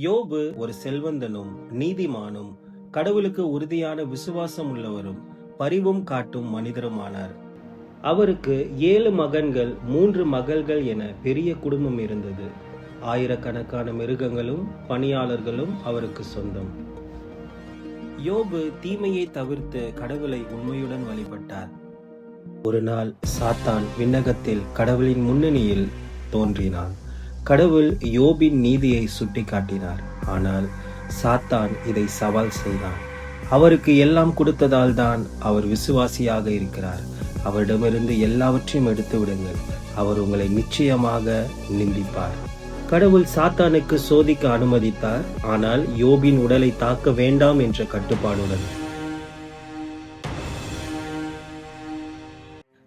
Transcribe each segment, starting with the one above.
யோபு ஒரு செல்வந்தனும் நீதிமானும் கடவுளுக்கு உறுதியான விசுவாசம் உள்ளவரும் பரிவும் காட்டும் மனிதருமானார். அவருக்கு ஏழு மகன்கள் மூன்று மகள்கள் என பெரிய குடும்பம் இருந்தது. ஆயிரக்கணக்கான மிருகங்களும் பணியாளர்களும் அவருக்கு சொந்தம். யோபு தீமையை தவிர்த்து கடவுளை உண்மையுடன் வழிபட்டார். ஒரு நாள் சாத்தான் விண்ணகத்தில் கடவுளின் முன்னணியில் தோன்றினான். கடவுள் யோபின் நீதியை சுட்டிக்காட்டினார் ஆனால் சாத்தான் இதை சவால் செய்தான். அவருக்கு எல்லாம் கொடுத்ததால் தான் அவர் விசுவாசியாக இருக்கிறார். அவரிடமிருந்து எல்லாவற்றையும் எடுத்து விடுங்கள். அவர் உங்களை நிச்சயமாக நிந்திப்பார். கடவுள் சாத்தானுக்கு சோதிக்க அனுமதித்தார். ஆனால் யோபின் உடலை தாக்க வேண்டாம் என்ற கட்டுப்பாடுடன்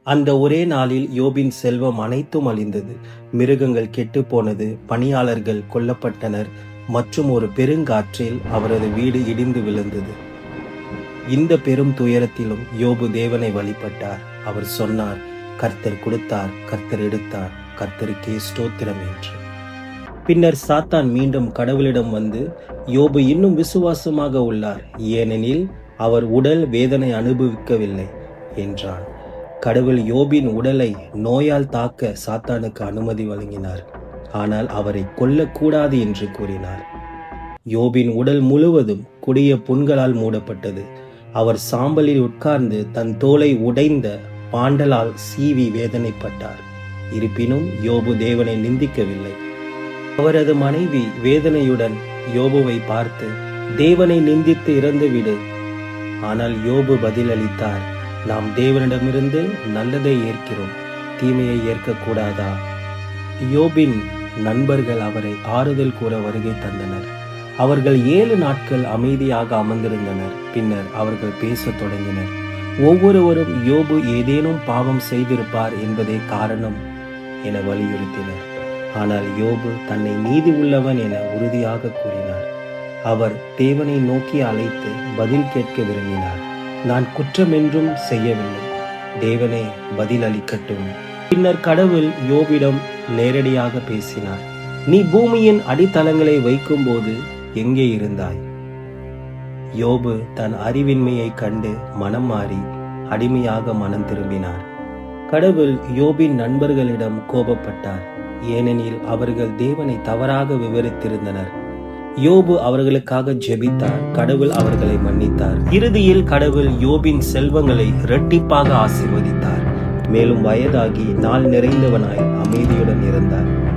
அந்த ஒரே நாளில் யோபின் செல்வம் அனைத்தும் அழிந்தது. மிருகங்கள் கெட்டு போனது பணியாளர்கள் கொல்லப்பட்டனர் மற்றும் ஒரு பெருங்காற்றில் அவரது வீடு இடிந்து விழுந்தது. இந்த பெரும் துயரத்திலும் யோபு தேவனை வழிபட்டார். அவர் சொன்னார் கர்த்தர் கொடுத்தார் கர்த்தர் எடுத்தார் கர்த்தருக்கே ஸ்தோத்திரம் என்று. பின்னர் சாத்தான் மீண்டும் கடவுளிடம் வந்து யோபு இன்னும் விசுவாசமாக உள்ளார் ஏனெனில் அவர் உடல் வேதனை அனுபவிக்கவில்லை என்றான். கடவுள் யோபின் உடலை நோயால் தாக்க சாத்தானுக்கு அனுமதி வழங்கினார். ஆனால் அவரை கொல்லக்கூடாது என்று கூறினார். யோபின் உடல் முழுவதும் கொடிய புண்களால் மூடப்பட்டது. அவர் சாம்பலில் உட்கார்ந்து தன் தோலை உடைந்த பாண்டலால் சீவி வேதனைப்பட்டார். இருப்பினும் யோபு தேவனை நிந்திக்கவில்லை. அவரது மனைவி வேதனையுடன் யோபுவை பார்த்து தேவனை நிந்தித்து இறந்துவிடு. ஆனால் யோபு பதிலளித்தார் நாம் தேவனிடமிருந்து நல்லதை ஏற்கிறோம். தீமையை ஏற்கக்கூடாதா? யோபின் நண்பர்கள் அவரை ஆறுதல் கூற வருகை தந்தனர். அவர்கள் ஏழு நாட்கள் அமைதியாக அமர்ந்திருந்தனர். பின்னர் அவர்கள் பேசத் தொடங்கினர். ஒவ்வொருவரும் யோபு ஏதேனும் பாவம் செய்திருப்பார் என்பதே காரணம் என வலியுறுத்தினர். ஆனால் யோபு தன்னை நீதி உள்ளவன் என உறுதியாக கூறினார். அவர் தேவனை நோக்கி அழைத்து பதில் கேட்க விரும்பினார். நான் குற்றமென்றும் செய்யவில்லை. தேவனே பதில் அளிக்கட்டும் பின்னர் கடவுள் யோபிடம் நேரடியாக பேசினார். நீ பூமியின் அடித்தளங்களை வைக்கும்போது எங்கே இருந்தாய்? யோபு தன் அறிவின்மையை கண்டு மனம் மாறி அடிமையாக மனம் திரும்பினார். கடவுள் யோபின் நண்பர்களிடம் கோபப்பட்டார். ஏனெனில் அவர்கள் தேவனை தவறாக விவரித்திருந்தனர். யோபு அவர்களுக்காக ஜெபித்தார். கடவுள் அவர்களை மன்னித்தார். இறுதியில் கடவுள் யோபின் செல்வங்களை இரட்டிப்பாக ஆசீர்வதித்தார். மேலும் வயதாகி நாள் நிறைந்தவனாய் அமைதியுடன் இருந்தார்.